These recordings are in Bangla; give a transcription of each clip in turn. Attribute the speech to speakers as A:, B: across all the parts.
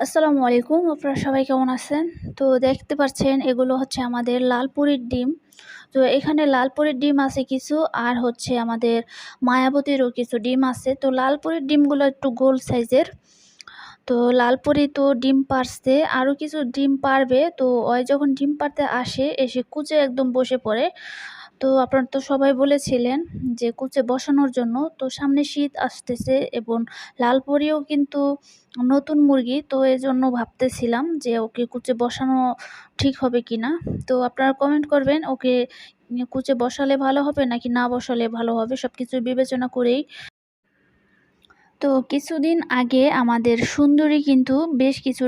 A: আসসালামু আলাইকুম, আপনারা সবাই কেমন আছেন? তো দেখতে পাচ্ছেন, এগুলো হচ্ছে আমাদের লালপুরির ডিম। তো এখানে লালপুরির ডিম আছে কিছু, আর হচ্ছে আমাদের মায়াবতীরও কিছু ডিম আছে। তো লালপুরির ডিমগুলো একটু গোল সাইজের। তো লালপুরি তো ডিম পারছে, আরও কিছু ডিম পারবে। তো ওই যখন ডিম পারতে আসে, এসে কুচে একদম বসে পড়ে। তো আপনার তো সবাই বলেছিলেন যে কুচে বসানোর জন্য, তো সামনে শীত আসতেছে এবং লাল পরিও কিন্তু নতুন মুরগি, তো এই জন্য ভাবতেছিলাম যে ওকে কুচে বসানো ঠিক হবে কি না তো আপনারা কমেন্ট করবেন, ওকে কুচে বসালে ভালো হবে নাকি না বসালে ভালো হবে সব কিছু বিবেচনা করেই তো কিছুদিন আগে আমাদের সুন্দরী কিন্তু বেশ কিছু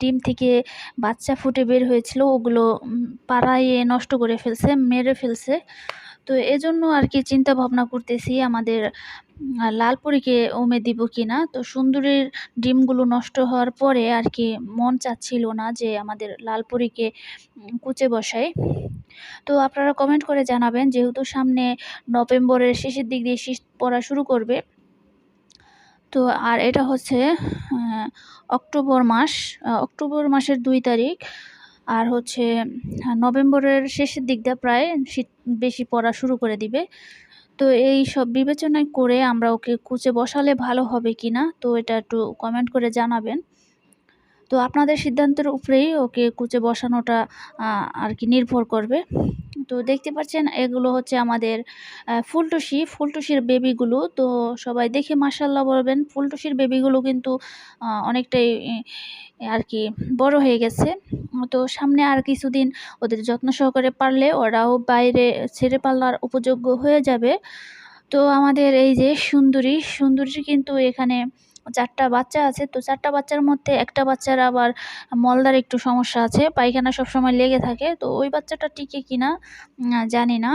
A: ডিম থেকে বাচ্চা ফুটে বের হয়েছিল। ওগুলো পাড়াইয়ে নষ্ট করে ফেলছে, মেরে ফেলছে। তো এজন্য আর কি চিন্তা ভাবনা করতেছি আমাদের লালপুরিকে ওমে দিব কি না তো সুন্দরীর ডিমগুলো নষ্ট হওয়ার পরে আর কি মন চাচ্ছিল না যে আমাদের লালপুরিকে কুচে বসাই তো আপনারা কমেন্ট করে জানাবেন, যেহেতু সামনে নভেম্বরের শেষের দিক দিয়ে শীত পড়া শুরু করবে তো আর এটা হচ্ছে অক্টোবর মাস অক্টোবর মাসের দুই তারিখ। আর হচ্ছে নভেম্বরের শেষের দিকটা প্রায় শীত বেশি পড়া শুরু করে দিবে। তো এই সব বিবেচনায় করে আমরা ওকে কুচে বসালে ভালো হবে কি না তো এটা একটু কমেন্ট করে জানাবেন। তো আপনাদের সিদ্ধান্তের উপরেই ওকে কুচে বসানোটা আর কি নির্ভর করবে। তো দেখতে পাচ্ছেন, এগুলো হচ্ছে আমাদের ফুলটুসি। ফুলটুসির বেবিগুলো, তো সবাই দেখে মাসাল্লাহ বলবেন, ফুলটুসির বেবিগুলো কিন্তু অনেকটাই আর কি বড় হয়ে গেছে। তো সামনে আর কিছুদিন ওদের যত্ন সহকারে পারলে ওরাও বাইরে ছেড়ে পাল্লার উপযোগ্য হয়ে যাবে। তো আমাদের এই যে সুন্দরী সুন্দরী কিন্তু এখানে চারটা বাচ্চা আছে, তো চারটা বাচ্চার মধ্যে একটা বাচ্চার আবার মলদার একটু সমস্যা আছে, পায়খানা সবসময় লেগে থাকে, তো ওই বাচ্চাটা টিকে কিনা জানি না।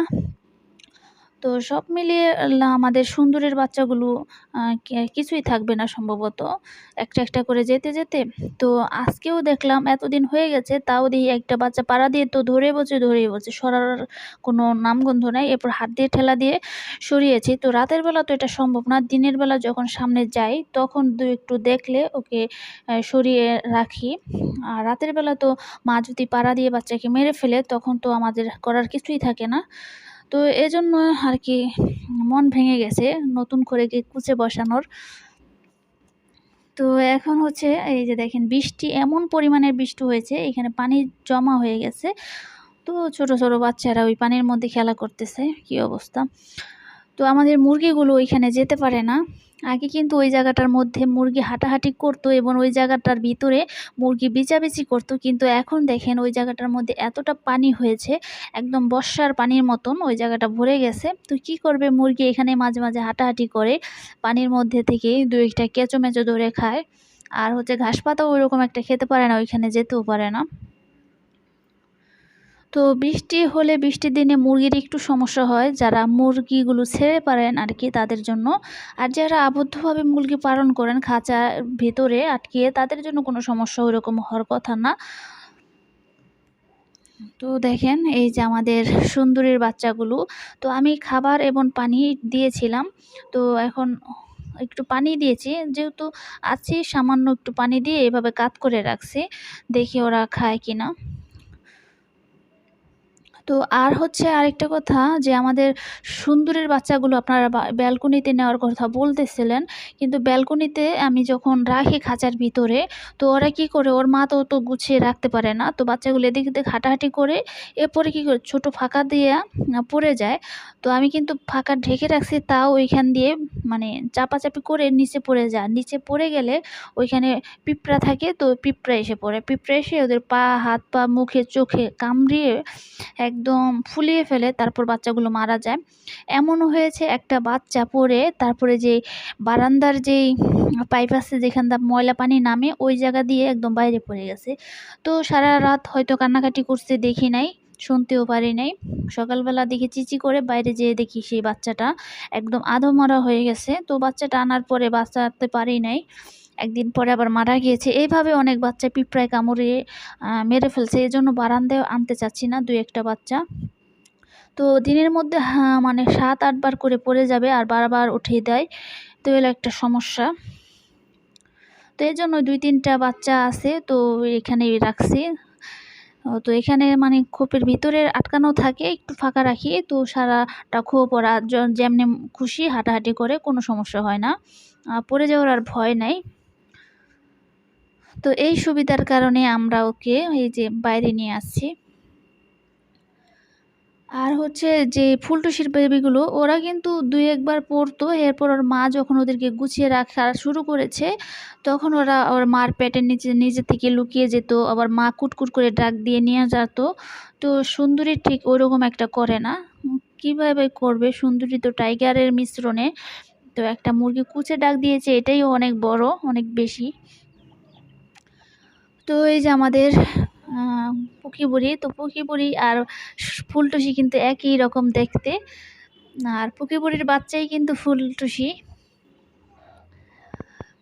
A: তো সব মিলিয়ে আমাদের সুন্দরের বাচ্চাগুলো কিছুই থাকবে না সম্ভবত। একটা একটা করে যেতে যেতে। তো আজকেও দেখলাম এতদিন হয়ে গেছে, তাও দেখি একটা বাচ্চা পাড়া দিয়ে তো ধরে বলছে, ধরেই বলছে। সরার কোনো নামগন্ধ নাই, এরপর হাত দিয়ে ঠেলা দিয়ে সরিয়েছি। তো রাতের বেলা তো এটা সম্ভব না, দিনের বেলা যখন সামনে যাই তখন দু একটু দেখলে ওকে সরিয়ে রাখি। আর রাতের বেলা তো মা যদি পাড়া দিয়ে বাচ্চাকে মেরে ফেলে তখন তো আমাদের করার কিছুই থাকে না। তো এজন্য আর কি মন ভেঙে গেছে নতুন করে কি কুচে বসানোর। তো এখন হচ্ছে এই যে দেখেন, বৃষ্টি, এমন পরিমাণের বৃষ্টি হয়েছে, এখানে পানি জমা হয়ে গেছে। তো ছোট ছোট বাচ্চারা ওই পানির মধ্যে খেলা করতেছে, কি অবস্থা? তো আমাদের মুরগিগুলো ওইখানে যেতে পারে না। আগে কিন্তু ওই জায়গাটার মধ্যে মুরগি হাঁটাহাঁটি করতো এবং ওই জায়গাটার ভিতরে মুরগি বেচাবেচি করতো। কিন্তু এখন দেখেন ওই জায়গাটার মধ্যে এতটা পানি হয়েছে, একদম বর্ষার পানির মতন ওই জায়গাটা ভরে গেছে। তো কি করবে মুরগি এখানে মাঝে মাঝে হাঁটাহাঁটি করে, পানির মধ্যে থেকে দু একটা কেঁচো মেচো ধরে খায়। আর হচ্ছে ঘাস পাতাও ওইরকম একটা খেতে পারে না, ওইখানে যেতেও পারে না। তো বৃষ্টি হলে বৃষ্টির দিনে মুরগির একটু সমস্যা হয়। যারা মুরগিগুলো ছেড়ে পারেন আর কি তাদের জন্য। আর যারা আবদ্ধভাবে মুরগি পালন করেন খাঁচার ভেতরে আটকিয়ে, তাদের জন্য কোনো সমস্যা ওইরকম হওয়ার কথা না। তো দেখেন, এই যে আমাদের সুন্দরীর বাচ্চাগুলো। তো আমি খাবার এবং পানি দিয়েছিলাম। তো এখন একটু পানি দিয়েছি। যেহেতু আছি, সামান্য একটু পানি দিয়ে এভাবে কাত করে রাখছি। দেখি ওরা খায় কিনা। তো আর হচ্ছে আরেকটা কথা যে আমাদের সুন্দরের বাচ্চাগুলো আপনারা ব্যালকনিতে নেওয়ার কথা বলতেছিলেন, কিন্তু ব্যালকনিতে আমি যখন রাখি খাঁচার ভিতরে, তো ওরা কি করে, ওর মা তো তো গুছিয়ে রাখতে পারে না, তো বাচ্চাগুলো এদিক এদিক হাঁটাহাঁটি করে এরপরে কী করে, ছোটো ফাঁকা দিয়ে পড়ে যায়। তো আমি কিন্তু ফাঁকা ঢেকে রাখছি, তাও ওইখান দিয়ে মানে চাপাচাপি করে নিচে পড়ে যায়। নিচে পড়ে গেলে ওইখানে পিঁপড়া থাকে, তো পিঁপড়া এসে পড়ে। পিঁপড়া এসে ওদের পা, হাত, পা, মুখে, চোখে কামড়িয়ে এক একদম ফুলিয়ে ফেলে তারপর বাচ্চাগুলো মারা যায়। এমনও হয়েছে একটা বাচ্চা পড়ে, তারপরে যে বারান্দার যেই পাইপ আছে যেখানটা ময়লা পানি নামে, ওই জায়গা দিয়ে একদম বাইরে পড়ে গেছে। তো সারা রাত হয়তো কান্নাকাটি করছে দেখি নাই, শুনতেও পারি নাই। সকালবেলা দেখি চিচি করে বাইরে যেয়ে দেখি সেই বাচ্চাটা একদম আধো মরা হয়ে গেছে। তো বাচ্চাটা আনার পরে বাঁচাতে পারি নাই। একদিন পরে আবার মারা গিয়েছে। এইভাবে অনেক বাচ্চা পিঁপড়ায় কামড়ে মেরে ফেলছে। এই জন্য বারান্দায় আনতে চাচ্ছি না, দুই একটা বাচ্চা। তো দিনের মধ্যে হ্যাঁ মানে সাত আটবার করে পড়ে যাবে আর বারবার উঠিয়ে দেয়। তো এলো একটা সমস্যা। তো এই জন্য দুই, তিনটা বাচ্চা আছে, তো এখানে রাখছি। তো এখানে মানে খোপের ভিতরে আটকানো থাকে, একটু ফাঁকা রাখি। তো সারাটা খোপ ওরা যেমনি খুশি হাঁটাহাঁটি করে, কোনো সমস্যা হয় না। পড়ে যাওয়ার আর ভয় নাই। তো এই সুবিধার কারণে আমরা ওকে এই যে বাইরে নিয়ে আসছি। আর হচ্ছে যে ফুলটুসির বেবিগুলো ওরা কিন্তু দুই একবার পড়তো, এরপর ওর মা যখন ওদেরকে গুছিয়ে রাখা শুরু করেছে, তখন ওরা ওর মার পেটের নিচে, নিজে থেকে লুকিয়ে যেত, আবার মা কুটকুট করে ডাক দিয়ে নিয়ে যেত। তো সুন্দরী ঠিক ওরকম একটা করে না। কীভাবে করবে? সুন্দরী তো টাইগারের মিশ্রণে। তো একটা মুরগি কুচে ডাক দিয়েছে, এটাই অনেক বড়, অনেক বেশি। তো এই যে আমাদের পুকি বুড়ি, তো পুকি বুড়ি আর ফুলটুসি কিন্তু একই রকম দেখতে। আর পুকি বুড়ির বাচ্চাই কিন্তু ফুলটুসি।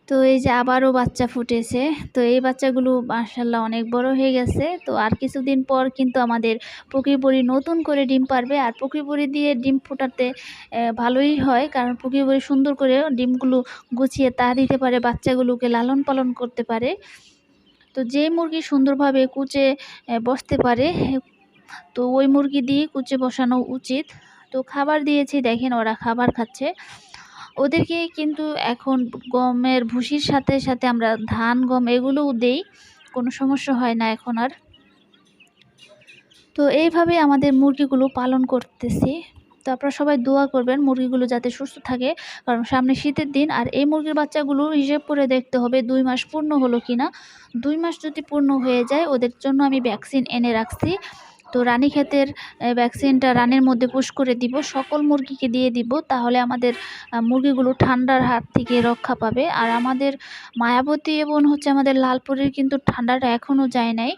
A: তো এই যে আবারও বাচ্চা ফুটেছে। তো এই বাচ্চাগুলো মার্শাল্লাহ অনেক বড় হয়ে গেছে। তো আর কিছুদিন পর কিন্তু আমাদের পুকুর নতুন করে ডিম পারবে। আর পুকুর দিয়ে ডিম ফোটাতে ভালোই হয়। কারণ পুকুর সুন্দর করে ডিমগুলো গুছিয়ে তা দিতে পারে, বাচ্চাগুলোকে লালন পালন করতে পারে। তো যে মুরগি সুন্দরভাবে কুচে বসতে পারে তো ওই মুরগি দিয়ে কুচে বসানো উচিত। তো খাবার দিয়েছি, দেখেন ওরা খাবার খাচ্ছে। ওদেরকে কিন্তু এখন গমের ভুসির সাথে সাথে আমরা ধান, গম এগুলোও দেই, কোনো সমস্যা হয় না এখন আর। তো এইভাবে আমাদের মুরগিগুলো পালন করতেছি। তো আপনারা সবাই দোয়া করবেন মুরগিগুলো যাতে সুস্থ থাকে। কারণ সামনে শীতের দিন আর এই মুরগির বাচ্চাগুলো হিসেব করে দেখতে হবে দুই মাস পূর্ণ হলো কি না। দুই মাস যদি পূর্ণ হয়ে যায়, ওদের জন্য আমি ভ্যাকসিন এনে রাখছি। তো রানীক্ষেতের ভ্যাকসিনটা রানের মধ্যে পুশ করে দিব। সকল মুরগিকে দিয়ে দিব, তাহলে আমাদের মুরগিগুলো ঠান্ডার হাত থেকে রক্ষা পাবে। আর আমাদের মায়াবতী এবং হচ্ছে আমাদের লালপুরের কিন্তু ঠান্ডাটা এখনও যায় নাই।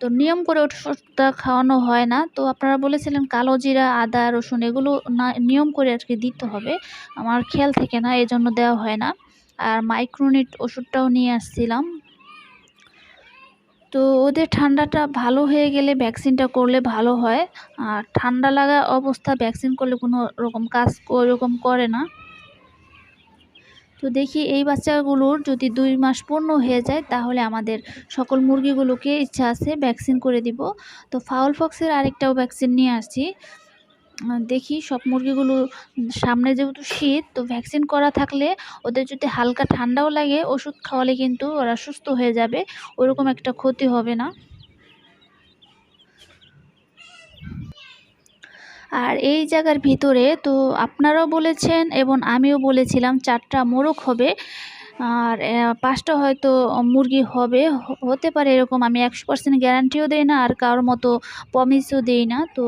A: তো নিয়ম করে ওষুধটা খাওয়ানো হয় না। তো আপনারা বলেছিলেন কালো জিরা, আদা, রসুন এগুলো না, নিয়ম করে আর কি দিতে হবে। আমার খেয়াল থেকে না এই জন্য দেওয়া হয় না। আর মাইক্রোনিট ওষুধটাও নিয়ে আসছিলাম। তো ওদের ঠান্ডাটা ভালো হয়ে গেলে ভ্যাকসিনটা করলে ভালো হয়। আর ঠান্ডা লাগা অবস্থা ভ্যাকসিন করলে কোনো রকম কাজ ওরকম করে না। তো দেখি এই বাচ্চাগুলোর যদি দুই মাস পূর্ণ হয়ে যায়, তাহলে আমাদের সকল মুরগিগুলোকে ইচ্ছা আছে ভ্যাকসিন করে দিব। তো ফাউল ফক্সের আরেকটাও ভ্যাকসিন নিয়ে আসছি। দেখি সব মুরগিগুলো সামনে যেহেতু শীত, তো ভ্যাকসিন করা থাকলে ওদের যদি হালকা ঠান্ডাও লাগে, ওষুধ খাওয়ালে কিন্তু ওরা সুস্থ হয়ে যাবে, ওরকম একটা ক্ষতি হবে না। আর এই জায়গার ভিতরে তো আপনারাও বলেছেন এবং আমিও বলেছিলাম চারটা মোরগ হবে। আর পাঁচটা হয়তো মুরগি হবে। হতে পারে এরকম, আমি একশো পার্সেন্ট গ্যারান্টিও দিই না আর কারোর মতো প্রমিসও দিই না। তো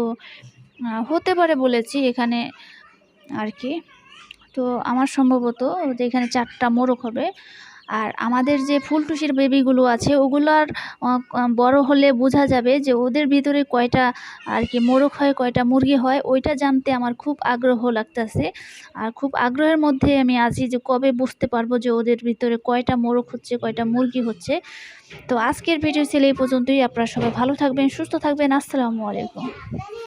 A: হতে পারে বলেছি এখানে আর কি। তো, আমার সম্ভবত যে এখানে চারটা মোরগ হবে। আর আমাদের যে ফুলটুসির বেবিগুলো আছে, ওগুলার বড় হলে বোঝা যাবে যে ওদের ভিতরে কয়টা আর কি মোরগ হয়, কয়টা মুরগি হয়, ওইটা জানতে আমার খুব আগ্রহ লাগতেছে। আর খুব আগ্রহের মধ্যে আমি আছি যে কবে বুঝতে পারব যে ওদের ভিতরে কয়টা মোরগ হচ্ছে, কয়টা মুরগি হচ্ছে। তো আজকের ভিডিও ছিল এই পর্যন্তই। আপনারা সবাই ভালো থাকবেন, সুস্থ থাকবেন। আসসালামু আলাইকুম।